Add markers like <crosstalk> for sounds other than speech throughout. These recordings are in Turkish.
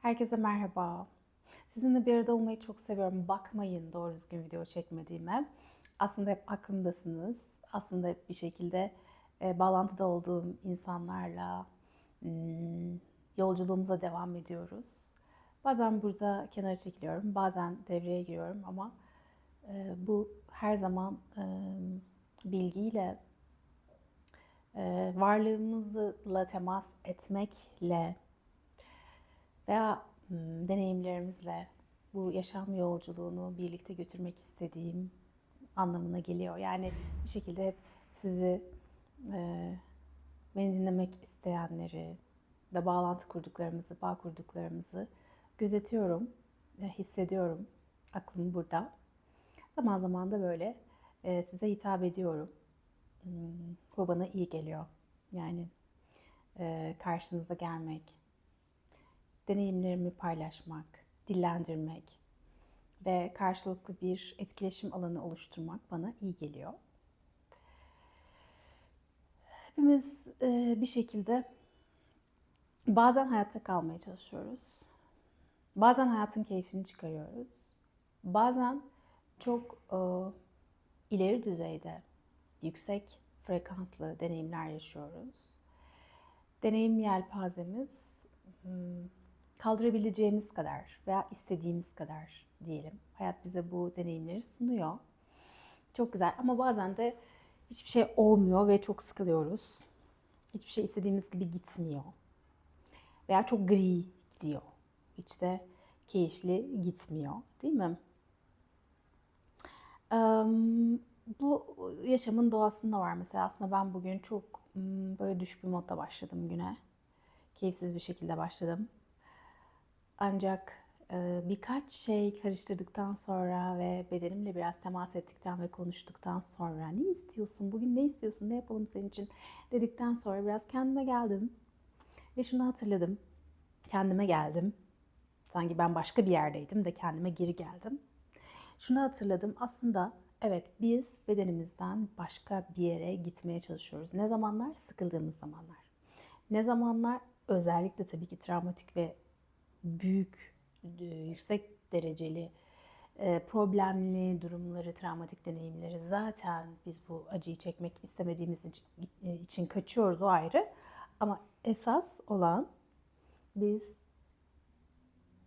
Herkese merhaba. Sizinle bir arada olmayı çok seviyorum. Bakmayın doğru düzgün video çekmediğime. Aslında hep aklımdasınız. Aslında hep bir şekilde e, bağlantıda olduğum insanlarla hmm, yolculuğumuza devam ediyoruz. Bazen burada kenara çekiliyorum, bazen devreye giriyorum ama e, bu her zaman e, bilgiyle, e, varlığımızla temas etmekle veya hmm, deneyimlerimizle bu yaşam yolculuğunu birlikte götürmek istediğim anlamına geliyor. Yani bir şekilde hep sizi e, beni dinlemek isteyenleri ve bağlantı kurduklarımızı, bağ kurduklarımızı gözetiyorum, hissediyorum. Aklım burada. Zaman zaman da böyle e, size hitap ediyorum. Hmm, bu bana iyi geliyor. Yani e, karşınıza gelmek, deneyimlerimi paylaşmak, dillendirmek ve karşılıklı bir etkileşim alanı oluşturmak bana iyi geliyor. Hepimiz e, bir şekilde bazen hayatta kalmaya çalışıyoruz. Bazen hayatın keyfini çıkarıyoruz. Bazen çok e, ileri düzeyde yüksek frekanslı deneyimler yaşıyoruz. Deneyim yelpazemiz hmm, kaldırabileceğimiz kadar veya istediğimiz kadar diyelim. Hayat bize bu deneyimleri sunuyor. Çok güzel ama bazen de hiçbir şey olmuyor ve çok sıkılıyoruz. Hiçbir şey istediğimiz gibi gitmiyor. Veya çok gri gidiyor. Hiç de keyifli gitmiyor. Değil mi? bu yaşamın doğasında var. Mesela aslında ben bugün çok böyle düşük bir modda başladım güne. Keyifsiz bir şekilde başladım. Ancak birkaç şey karıştırdıktan sonra ve bedenimle biraz temas ettikten ve konuştuktan sonra ne istiyorsun, bugün ne istiyorsun, ne yapalım senin için dedikten sonra biraz kendime geldim. Ve şunu hatırladım. Kendime geldim. Sanki ben başka bir yerdeydim de kendime geri geldim. Şunu hatırladım. Aslında evet biz bedenimizden başka bir yere gitmeye çalışıyoruz. Ne zamanlar? Sıkıldığımız zamanlar. Ne zamanlar? Özellikle tabii ki travmatik ve büyük, e, yüksek dereceli e, problemli durumları, travmatik deneyimleri zaten biz bu acıyı çekmek istemediğimiz için kaçıyoruz o ayrı. Ama esas olan biz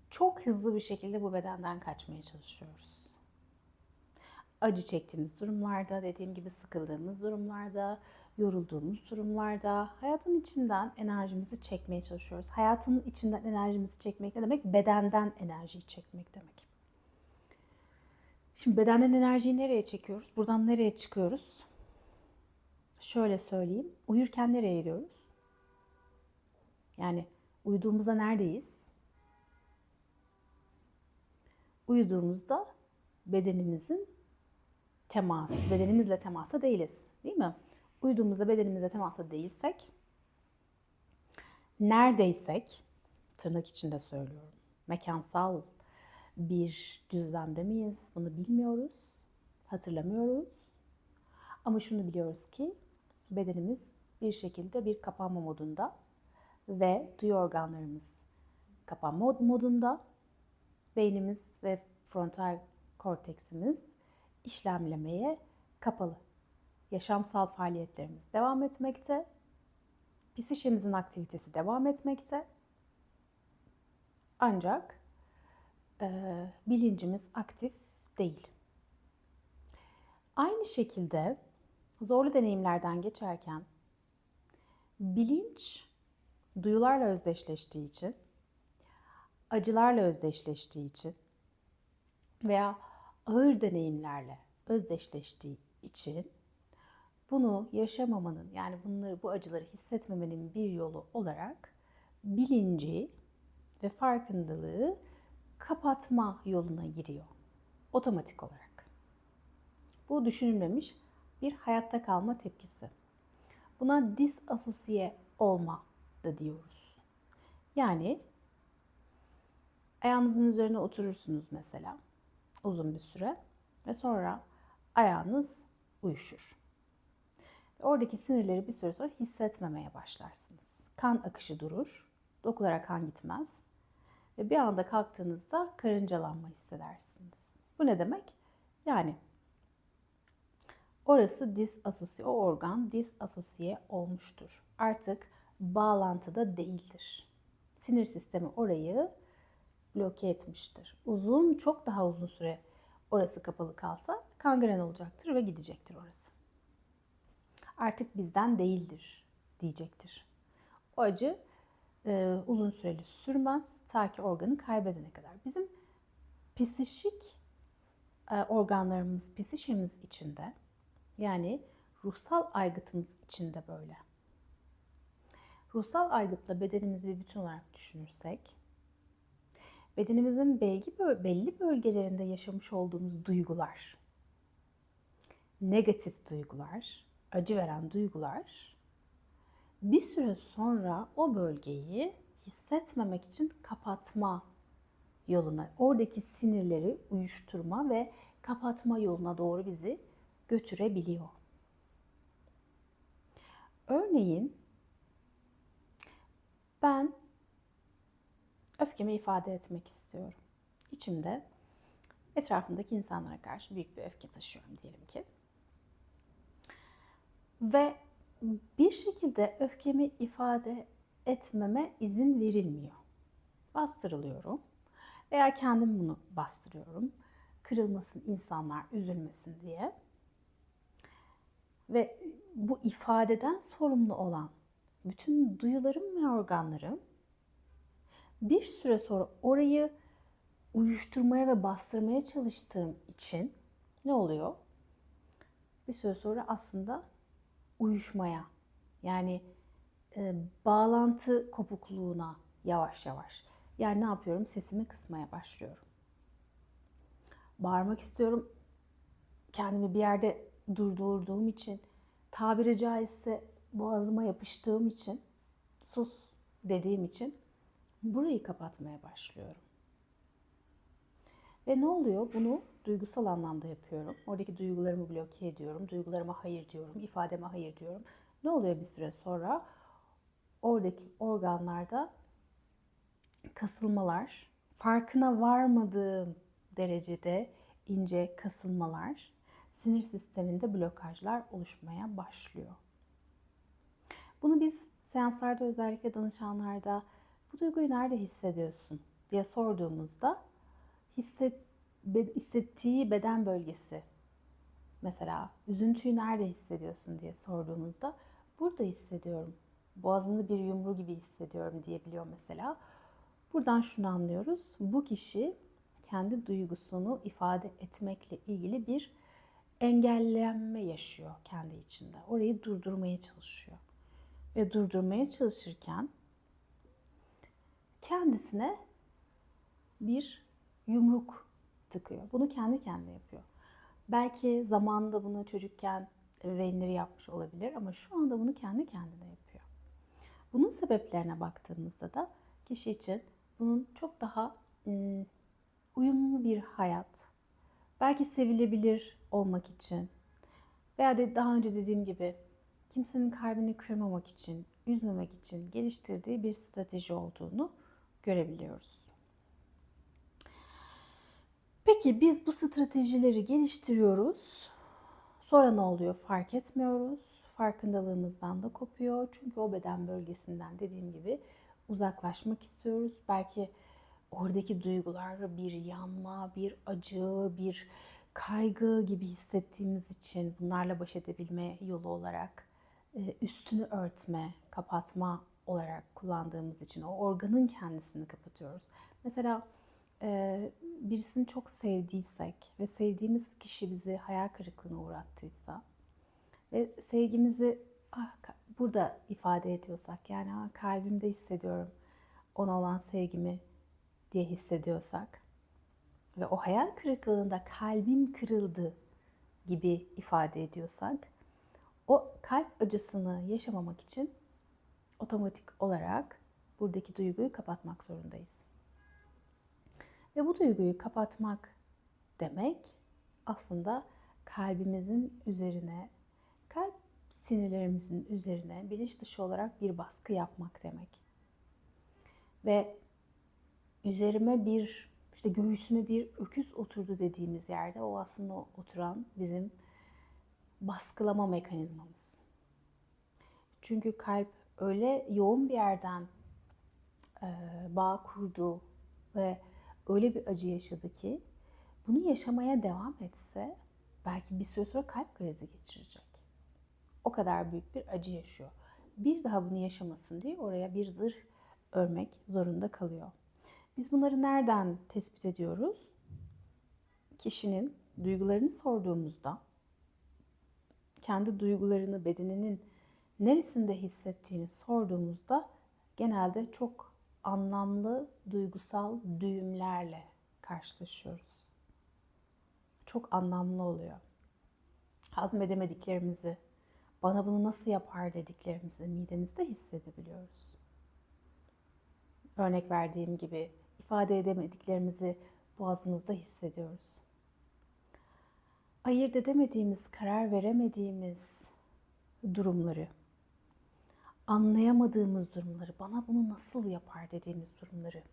çok hızlı bir şekilde bu bedenden kaçmaya çalışıyoruz. Acı çektiğimiz durumlarda, dediğim gibi sıkıldığımız durumlarda, yorulduğumuz durumlarda hayatın içinden enerjimizi çekmeye çalışıyoruz. Hayatın içinden enerjimizi çekmek ne demek? Bedenden enerjiyi çekmek demek. Şimdi bedenden enerjiyi nereye çekiyoruz? Buradan nereye çıkıyoruz? Şöyle söyleyeyim. Uyurken nereye gidiyoruz? Yani uyuduğumuzda neredeyiz? Uyuduğumuzda bedenimizin teması, bedenimizle temasa değiliz. Değil mi? Uyuduğumuzda bedenimizle temasta değilsek, neredeysek, tırnak içinde söylüyorum, mekansal bir düzlemde miyiz? Bunu bilmiyoruz, hatırlamıyoruz. Ama şunu biliyoruz ki bedenimiz bir şekilde bir kapanma modunda ve duyu organlarımız kapanma modunda, beynimiz ve frontal korteksimiz işlemlemeye kapalı yaşamsal faaliyetlerimiz devam etmekte. Psişemizin aktivitesi devam etmekte. Ancak e, bilincimiz aktif değil. Aynı şekilde zorlu deneyimlerden geçerken bilinç duyularla özdeşleştiği için, acılarla özdeşleştiği için veya ağır deneyimlerle özdeşleştiği için bunu yaşamamanın yani bunları bu acıları hissetmemenin bir yolu olarak bilinci ve farkındalığı kapatma yoluna giriyor otomatik olarak. Bu düşünülmemiş bir hayatta kalma tepkisi. Buna disasosiye olma da diyoruz. Yani ayağınızın üzerine oturursunuz mesela uzun bir süre ve sonra ayağınız uyuşur. Oradaki sinirleri bir süre sonra hissetmemeye başlarsınız. Kan akışı durur, dokulara kan gitmez ve bir anda kalktığınızda karıncalanma hissedersiniz. Bu ne demek? Yani orası disasosiye, o organ disasosiye olmuştur. Artık bağlantıda değildir. Sinir sistemi orayı bloke etmiştir. Uzun, çok daha uzun süre orası kapalı kalsa kangren olacaktır ve gidecektir orası. Artık bizden değildir diyecektir. O acı e, uzun süreli sürmez ta ki organı kaybedene kadar. Bizim psişik e, organlarımız, psişemiz içinde yani ruhsal aygıtımız içinde böyle. Ruhsal aygıtla bedenimizi bir bütün olarak düşünürsek, bedenimizin belli, belli bölgelerinde yaşamış olduğumuz duygular, negatif duygular, acı veren duygular bir süre sonra o bölgeyi hissetmemek için kapatma yoluna, oradaki sinirleri uyuşturma ve kapatma yoluna doğru bizi götürebiliyor. Örneğin ben öfkemi ifade etmek istiyorum. İçimde etrafımdaki insanlara karşı büyük bir öfke taşıyorum diyelim ki. Ve bir şekilde öfkemi ifade etmeme izin verilmiyor. Bastırılıyorum veya kendim bunu bastırıyorum. Kırılmasın insanlar, üzülmesin diye. Ve bu ifadeden sorumlu olan bütün duyularım ve organlarım bir süre sonra orayı uyuşturmaya ve bastırmaya çalıştığım için ne oluyor? Bir süre sonra aslında uyuşmaya yani e, bağlantı kopukluğuna yavaş yavaş. Yani ne yapıyorum? Sesimi kısmaya başlıyorum. Bağırmak istiyorum. Kendimi bir yerde durdurduğum için, tabiri caizse boğazıma yapıştığım için, sus dediğim için burayı kapatmaya başlıyorum. Ve ne oluyor? Bunu duygusal anlamda yapıyorum. Oradaki duygularımı bloke ediyorum. Duygularıma hayır diyorum. ifademe hayır diyorum. Ne oluyor bir süre sonra? Oradaki organlarda kasılmalar, farkına varmadığım derecede ince kasılmalar, sinir sisteminde blokajlar oluşmaya başlıyor. Bunu biz seanslarda özellikle danışanlarda bu duyguyu nerede hissediyorsun diye sorduğumuzda hisset, hissettiği beden bölgesi mesela üzüntüyü nerede hissediyorsun diye sorduğumuzda burada hissediyorum. Boğazımda bir yumru gibi hissediyorum diyebiliyor mesela. Buradan şunu anlıyoruz. Bu kişi kendi duygusunu ifade etmekle ilgili bir engellenme yaşıyor kendi içinde. Orayı durdurmaya çalışıyor. Ve durdurmaya çalışırken kendisine bir yumruk tıkıyor. Bunu kendi kendine yapıyor. Belki zamanında bunu çocukken ebeveynleri yapmış olabilir ama şu anda bunu kendi kendine yapıyor. Bunun sebeplerine baktığımızda da kişi için bunun çok daha uyumlu bir hayat, belki sevilebilir olmak için veya de daha önce dediğim gibi kimsenin kalbini kırmamak için, üzmemek için geliştirdiği bir strateji olduğunu görebiliyoruz. Peki biz bu stratejileri geliştiriyoruz. Sonra ne oluyor fark etmiyoruz. Farkındalığımızdan da kopuyor. Çünkü o beden bölgesinden dediğim gibi uzaklaşmak istiyoruz. Belki oradaki duygular bir yanma, bir acı, bir kaygı gibi hissettiğimiz için bunlarla baş edebilme yolu olarak e, üstünü örtme, kapatma olarak kullandığımız için o organın kendisini kapatıyoruz. Mesela birisini çok sevdiysek ve sevdiğimiz kişi bizi hayal kırıklığına uğrattıysa ve sevgimizi ah, burada ifade ediyorsak yani ah, kalbimde hissediyorum ona olan sevgimi diye hissediyorsak ve o hayal kırıklığında kalbim kırıldı gibi ifade ediyorsak o kalp acısını yaşamamak için otomatik olarak buradaki duyguyu kapatmak zorundayız. Ve bu duyguyu kapatmak demek aslında kalbimizin üzerine, kalp sinirlerimizin üzerine bilinç dışı olarak bir baskı yapmak demek. Ve üzerime bir işte göğsüme bir öküz oturdu dediğimiz yerde o aslında oturan bizim baskılama mekanizmamız. Çünkü kalp öyle yoğun bir yerden e, bağ kurdu ve öyle bir acı yaşadı ki bunu yaşamaya devam etse belki bir süre sonra kalp krizi geçirecek. O kadar büyük bir acı yaşıyor. Bir daha bunu yaşamasın diye oraya bir zırh örmek zorunda kalıyor. Biz bunları nereden tespit ediyoruz? Kişinin duygularını sorduğumuzda kendi duygularını bedeninin neresinde hissettiğini sorduğumuzda genelde çok anlamlı duygusal düğümlerle karşılaşıyoruz. Çok anlamlı oluyor. Hazmedemediklerimizi, bana bunu nasıl yapar dediklerimizi midemizde hissedebiliyoruz. Örnek verdiğim gibi ifade edemediklerimizi boğazımızda hissediyoruz. Ayırt edemediğimiz, karar veremediğimiz durumları, anlayamadığımız durumları, bana bunu nasıl yapar dediğimiz durumları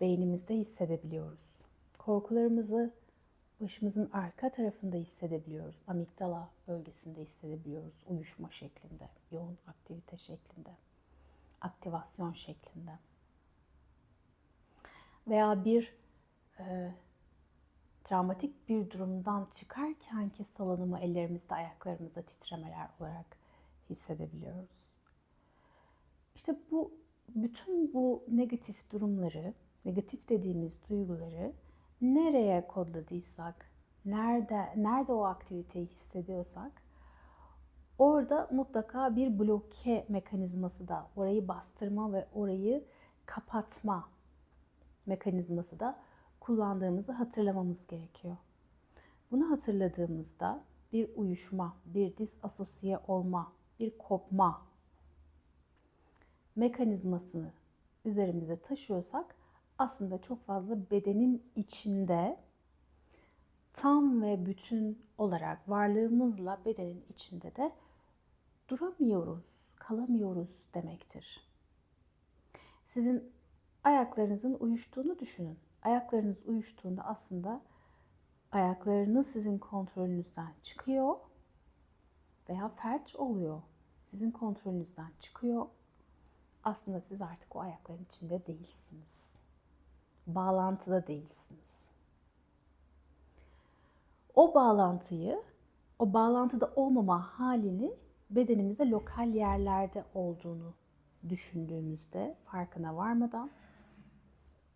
beynimizde hissedebiliyoruz. Korkularımızı başımızın arka tarafında hissedebiliyoruz. Amigdala bölgesinde hissedebiliyoruz. Uyuşma şeklinde, yoğun aktivite şeklinde, aktivasyon şeklinde. Veya bir e, travmatik bir durumdan çıkarken ki salınımı ellerimizde, ayaklarımızda titremeler olarak hissedebiliyoruz. İşte bu bütün bu negatif durumları, negatif dediğimiz duyguları nereye kodladıysak, nerede nerede o aktiviteyi hissediyorsak orada mutlaka bir bloke mekanizması da orayı bastırma ve orayı kapatma mekanizması da kullandığımızı hatırlamamız gerekiyor. Bunu hatırladığımızda bir uyuşma, bir disasosiye olma, bir kopma mekanizmasını üzerimize taşıyorsak aslında çok fazla bedenin içinde tam ve bütün olarak varlığımızla bedenin içinde de duramıyoruz, kalamıyoruz demektir. Sizin ayaklarınızın uyuştuğunu düşünün. Ayaklarınız uyuştuğunda aslında ayaklarınız sizin kontrolünüzden çıkıyor veya felç oluyor. Sizin kontrolünüzden çıkıyor. Aslında siz artık o ayakların içinde değilsiniz. Bağlantıda değilsiniz. O bağlantıyı, o bağlantıda olmama halini bedenimize lokal yerlerde olduğunu düşündüğümüzde farkına varmadan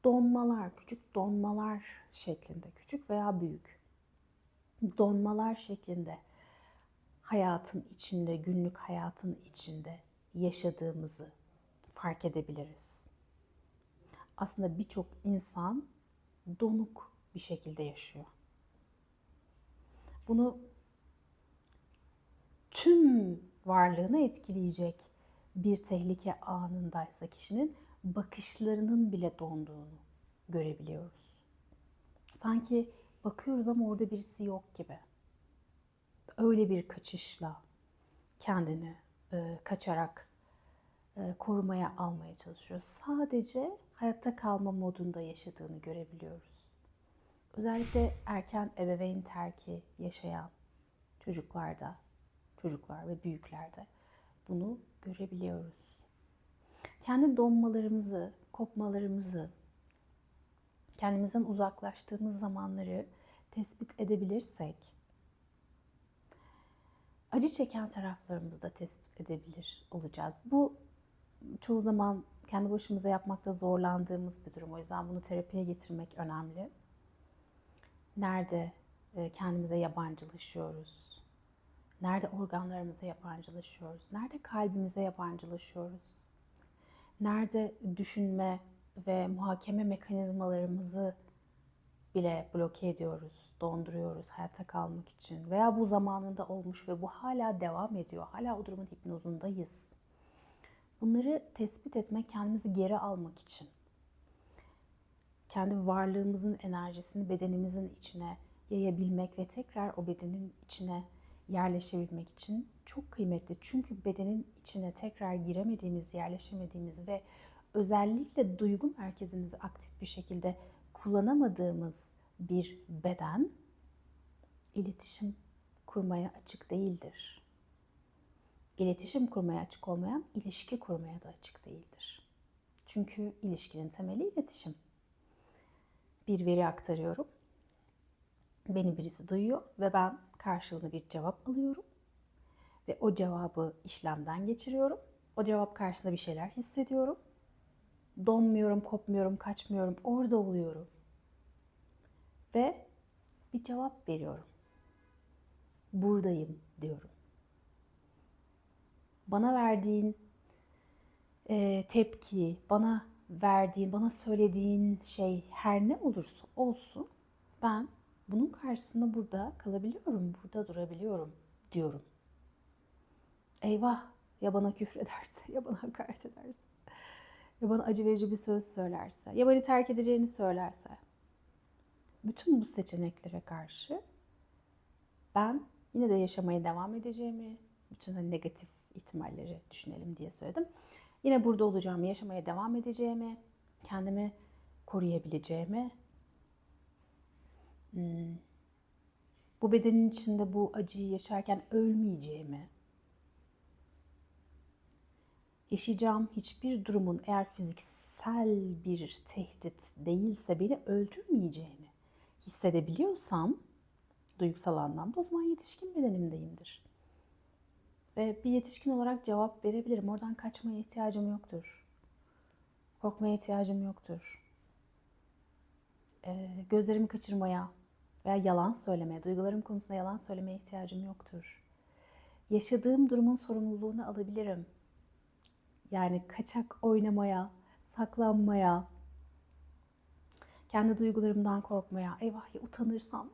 donmalar, küçük donmalar şeklinde, küçük veya büyük donmalar şeklinde hayatın içinde, günlük hayatın içinde yaşadığımızı fark edebiliriz. Aslında birçok insan donuk bir şekilde yaşıyor. Bunu tüm varlığını etkileyecek bir tehlike anındaysa kişinin bakışlarının bile donduğunu görebiliyoruz. Sanki bakıyoruz ama orada birisi yok gibi. Öyle bir kaçışla kendini e, kaçarak korumaya almaya çalışıyor. Sadece hayatta kalma modunda yaşadığını görebiliyoruz. Özellikle erken ebeveyn terki yaşayan çocuklarda, çocuklar ve büyüklerde bunu görebiliyoruz kendi donmalarımızı, kopmalarımızı, kendimizden uzaklaştığımız zamanları tespit edebilirsek, acı çeken taraflarımızı da tespit edebilir olacağız. Bu çoğu zaman kendi başımıza yapmakta zorlandığımız bir durum. O yüzden bunu terapiye getirmek önemli. Nerede e, kendimize yabancılaşıyoruz? Nerede organlarımıza yabancılaşıyoruz? Nerede kalbimize yabancılaşıyoruz? nerede düşünme ve muhakeme mekanizmalarımızı bile bloke ediyoruz, donduruyoruz hayatta kalmak için veya bu zamanında olmuş ve bu hala devam ediyor. Hala o durumun hipnozundayız. Bunları tespit etmek, kendimizi geri almak için. Kendi varlığımızın enerjisini bedenimizin içine yayabilmek ve tekrar o bedenin içine yerleşebilmek için çok kıymetli. Çünkü bedenin içine tekrar giremediğimiz, yerleşemediğimiz ve özellikle duygu merkezimizi aktif bir şekilde kullanamadığımız bir beden iletişim kurmaya açık değildir. İletişim kurmaya açık olmayan ilişki kurmaya da açık değildir. Çünkü ilişkinin temeli iletişim. Bir veri aktarıyorum. Beni birisi duyuyor ve ben karşılığında bir cevap alıyorum. Ve o cevabı işlemden geçiriyorum. O cevap karşısında bir şeyler hissediyorum. Donmuyorum, kopmuyorum, kaçmıyorum. Orada oluyorum. Ve bir cevap veriyorum. Buradayım diyorum. Bana verdiğin e, tepki, bana verdiğin, bana söylediğin şey her ne olursa olsun ben bunun karşısında burada kalabiliyorum, burada durabiliyorum diyorum. Eyvah ya bana küfrederse, ya bana hakaret ederse, ya bana acı verici bir söz söylerse, ya beni terk edeceğini söylerse. Bütün bu seçeneklere karşı ben yine de yaşamaya devam edeceğimi, bütün hani negatif ihtimalleri düşünelim diye söyledim. Yine burada olacağımı, yaşamaya devam edeceğimi, kendimi koruyabileceğimi, hmm, bu bedenin içinde bu acıyı yaşarken ölmeyeceğimi, yaşayacağım hiçbir durumun eğer fiziksel bir tehdit değilse beni öldürmeyeceğini hissedebiliyorsam duygusal anlamda o zaman yetişkin bedenimdeyimdir. Ve bir yetişkin olarak cevap verebilirim. Oradan kaçmaya ihtiyacım yoktur. Korkmaya ihtiyacım yoktur. Ee, gözlerimi kaçırmaya veya yalan söylemeye, duygularım konusunda yalan söylemeye ihtiyacım yoktur. Yaşadığım durumun sorumluluğunu alabilirim. Yani kaçak oynamaya, saklanmaya, kendi duygularımdan korkmaya, eyvah ya utanırsam,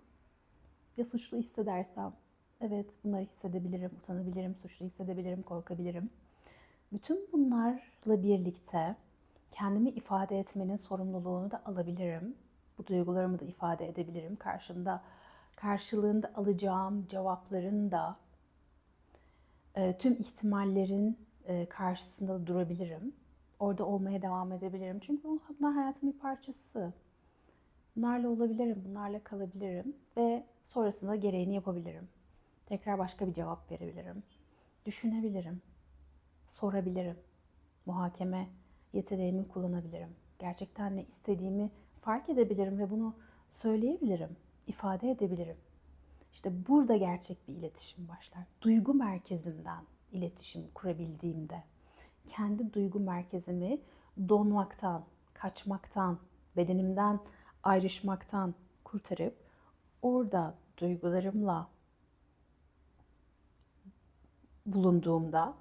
ya suçlu hissedersem, evet bunları hissedebilirim, utanabilirim, suçlu hissedebilirim, korkabilirim. Bütün bunlarla birlikte kendimi ifade etmenin sorumluluğunu da alabilirim. Bu duygularımı da ifade edebilirim. Karşında karşılığında alacağım cevapların da e, tüm ihtimallerin e, karşısında durabilirim. Orada olmaya devam edebilirim. Çünkü bunlar hayatımın bir parçası. Bunlarla olabilirim, bunlarla kalabilirim ve sonrasında gereğini yapabilirim. Tekrar başka bir cevap verebilirim. Düşünebilirim. Sorabilirim. Muhakeme yeteneğimi kullanabilirim. Gerçekten ne istediğimi fark edebilirim ve bunu söyleyebilirim, ifade edebilirim. İşte burada gerçek bir iletişim başlar. Duygu merkezinden iletişim kurabildiğimde, kendi duygu merkezimi donmaktan, kaçmaktan, bedenimden ayrışmaktan kurtarıp orada duygularımla bulunduğumda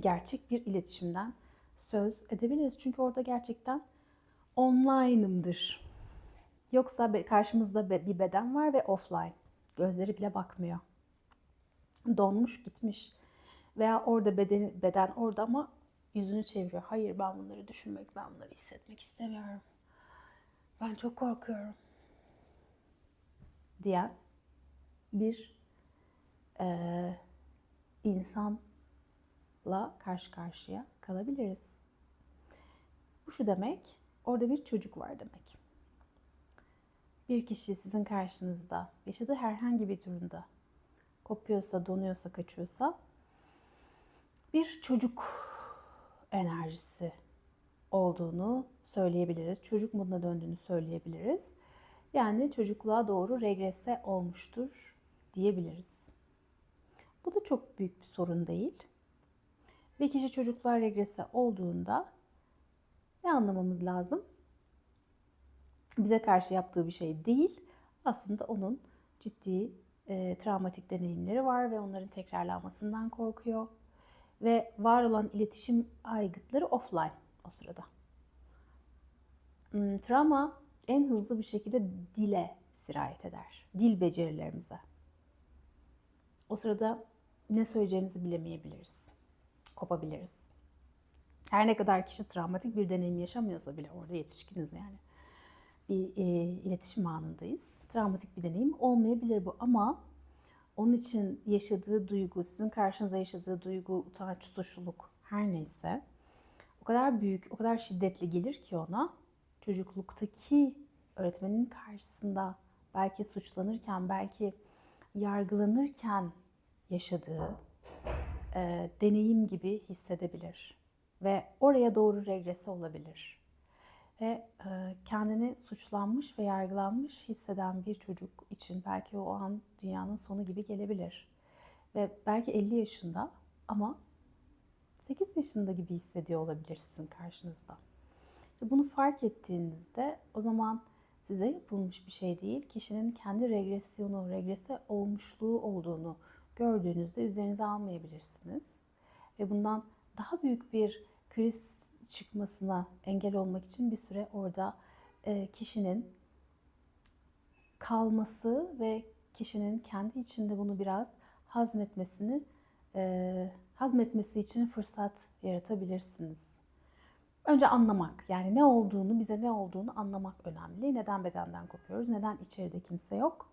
gerçek bir iletişimden söz edebiliriz. Çünkü orada gerçekten online'ımdır. Yoksa karşımızda bir beden var ve offline. Gözleri bile bakmıyor. Donmuş gitmiş. Veya orada beden, beden orada ama yüzünü çeviriyor. Hayır ben bunları düşünmek, ben bunları hissetmek istemiyorum. Ben çok korkuyorum. Diyen bir e, insanla karşı karşıya kalabiliriz. Bu şu demek, orada bir çocuk var demek. Bir kişi sizin karşınızda yaşadığı herhangi bir durumda kopuyorsa, donuyorsa, kaçıyorsa bir çocuk enerjisi olduğunu söyleyebiliriz. Çocuk moduna döndüğünü söyleyebiliriz. Yani çocukluğa doğru regrese olmuştur diyebiliriz. Bu da çok büyük bir sorun değil. Ve kişi çocukluğa regrese olduğunda ne anlamamız lazım? Bize karşı yaptığı bir şey değil. Aslında onun ciddi e, travmatik deneyimleri var ve onların tekrarlanmasından korkuyor. Ve var olan iletişim aygıtları offline o sırada. Hmm, travma en hızlı bir şekilde dile sirayet eder. Dil becerilerimize. O sırada ne söyleyeceğimizi bilemeyebiliriz. Kopabiliriz. Her ne kadar kişi travmatik bir deneyim yaşamıyorsa bile orada yetişkiniz yani. Bir e, iletişim anındayız. Travmatik bir deneyim olmayabilir bu ama onun için yaşadığı duygu, sizin karşınıza yaşadığı duygu, utanç, suçluluk her neyse o kadar büyük, o kadar şiddetli gelir ki ona çocukluktaki öğretmenin karşısında belki suçlanırken, belki yargılanırken yaşadığı e, deneyim gibi hissedebilir ve oraya doğru regrese olabilir. Ve e, kendini suçlanmış ve yargılanmış hisseden bir çocuk için belki o an dünyanın sonu gibi gelebilir. Ve belki 50 yaşında ama 8 yaşında gibi hissediyor olabilirsin karşınızda. İşte bunu fark ettiğinizde o zaman size yapılmış bir şey değil, kişinin kendi regresyonu, regrese olmuşluğu olduğunu gördüğünüzde üzerinize almayabilirsiniz. Ve bundan daha büyük bir kriz çıkmasına engel olmak için bir süre orada e, kişinin kalması ve kişinin kendi içinde bunu biraz hazmetmesini e, hazmetmesi için fırsat yaratabilirsiniz. Önce anlamak yani ne olduğunu, bize ne olduğunu anlamak önemli. Neden bedenden kopuyoruz? Neden içeride kimse yok?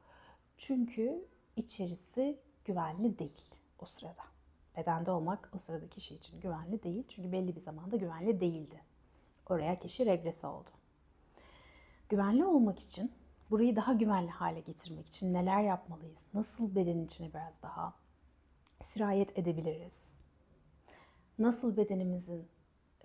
Çünkü içerisi güvenli değil o sırada. Bedende olmak o sırada kişi için güvenli değil. Çünkü belli bir zamanda güvenli değildi. Oraya kişi regrese oldu. Güvenli olmak için, burayı daha güvenli hale getirmek için neler yapmalıyız? Nasıl bedenin içine biraz daha sirayet edebiliriz? Nasıl bedenimizin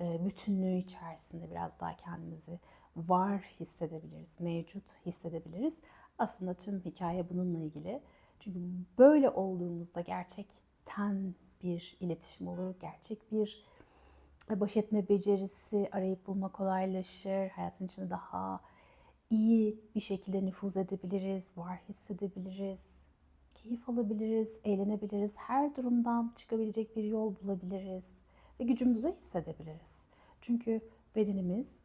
e, bütünlüğü içerisinde biraz daha kendimizi var hissedebiliriz, mevcut hissedebiliriz. Aslında tüm hikaye bununla ilgili. Çünkü böyle olduğumuzda gerçekten bir iletişim olur, gerçek bir baş etme becerisi arayıp bulma kolaylaşır. Hayatın içinde daha iyi bir şekilde nüfuz edebiliriz, var hissedebiliriz, keyif alabiliriz, eğlenebiliriz. Her durumdan çıkabilecek bir yol bulabiliriz ve gücümüzü hissedebiliriz. Çünkü bedenimiz,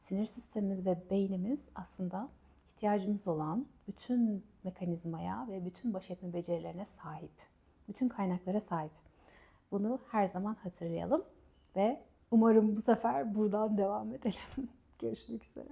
sinir sistemimiz ve beynimiz aslında ihtiyacımız olan bütün mekanizmaya ve bütün baş etme becerilerine sahip. Bütün kaynaklara sahip. Bunu her zaman hatırlayalım ve umarım bu sefer buradan devam edelim. <laughs> Görüşmek üzere.